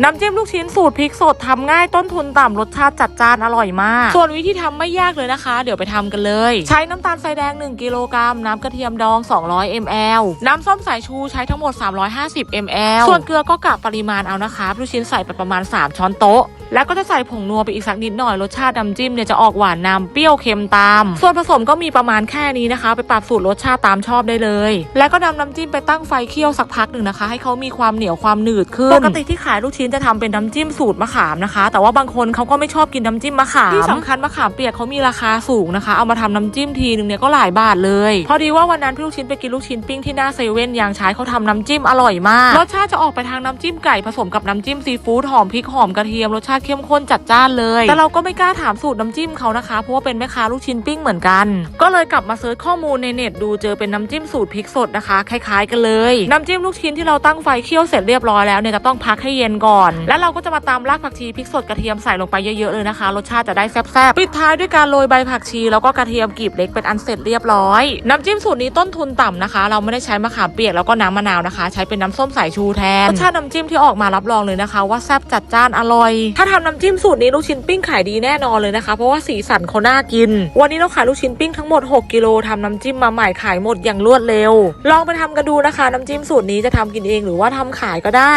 น้ำจิ้มลูกชิ้นสูตรพริกสดทำง่ายต้นทุนต่ำรสชาติจัดจ้านอร่อยมาก ส่วนวิธีทำไม่ยากเลยนะคะ เดี๋ยวไปทำกันเลย ใช้น้ำตาลทรายแดง 1 กิโลกรัม น้ำกระเทียมดอง 200 ml น้ำส้มสายชูใช้ทั้งหมด 350 ml ส่วนเกลือก็กะปริมาณเอานะคะลูกชิ้นใส่ไปประมาณ 3 ช้อนโต๊ะแล้วก็จะใส่ผงนัวไปอีกสักนิดหน่อยรสชาติน้ำจิ้มเนี่ยจะออกหวานนำเปรี้ยวเค็มตาม ส่วนผสมก็มีประมาณแค่นี้นะคะ ไปปรับสูตรรสชาติตามชอบได้เลย แล้วก็นำน้ำจิ้มไปตั้งไฟเคี่ยวสักพักหนึ่งนะคะ ให้เขามีความเหนียวความหนืดขึ้นปกติที่ขายลูกชิ้นจะทำเป็นน้ำจิ้มสูตรมะขามนะคะ แต่ว่าบางคนเขาก็ไม่ชอบกินน้ำจิ้มมะขามที่สำคัญมะขามเปียกเขามีราคาสูงนะคะ เอามาทำน้ำจิ้มทีนึงเนี่ยก็หลายบาทเลย พอดีว่าวันนั้นพี่ลูกชิ้นไปกินลูกชิ้นปิ้งที่หน้าเซเว่นยางใช้เขาทำน้ำจิ้มอร่อยมากรสชาติจะออกไปทางน้ำจิ้มไก่ผสมกับน้ำจิ้มซีฟู้ดหอมพริกหอมกระเทียมรสชาติเข้มข้นจัดจ้านเลย แต่เราก็ไม่กล้าถามสูตรน้ำจิ้มเขานะคะ เพราะว่าเป็นแม่ค้าลูกชิ้นปิ้งเหมือนกัน ก็เลยกลับมาเซิร์ชข้อมูลในเน็ตดูเจอเป็นน้ำจิ้มสูตรพริกสดนะคะคล้ายๆ กันเลย น้ำจิ้มลูกชิ้นที่เราตั้งไฟเคี่ยวเสร็จเรียบร้อยแล้วเนี่ยจะต้องพักให้เย็นก่อนแล้วเราก็จะมาตามรากผักชีพริกสดกระเทียมใส่ลงไปเยอะๆเลยนะคะ รสชาติจะได้แซ่บๆ ปิดท้ายด้วยการโรยใบผักชี แล้วก็กระเทียมกลีบเล็กเป็นอันเสร็จเรียบร้อย น้ำจิ้มสูตรนี้ต้นทุนต่ำนะคะ เราไม่ได้ใช้มะขามเปียกแล้วก็น้ำมะนาวนะคะ ใช้เป็นน้ำส้มสายชูแทน รสชาติน้ำจิ้มที่ออกมารับรองเลยนะคะ ว่าแซ่บจัดจ้านอร่อย ถ้าทำน้ำจิ้มสูตรนี้ลูกชิ้นปิ้งขายดีแน่นอนเลยนะคะ เพราะว่าสีสันเขาน่ากิน วันนี้เราขายลูกชิ้นปิ้งทั้งหมด 6กิโลทำน้ำจิ้มมาใหม่ขายหมดอย่างรวดเร็ว ลองไปทำกันดูนะคะ น้ำจิ้มสูตรนี้จะทำกินเองหรือว่าทำขายก็ได้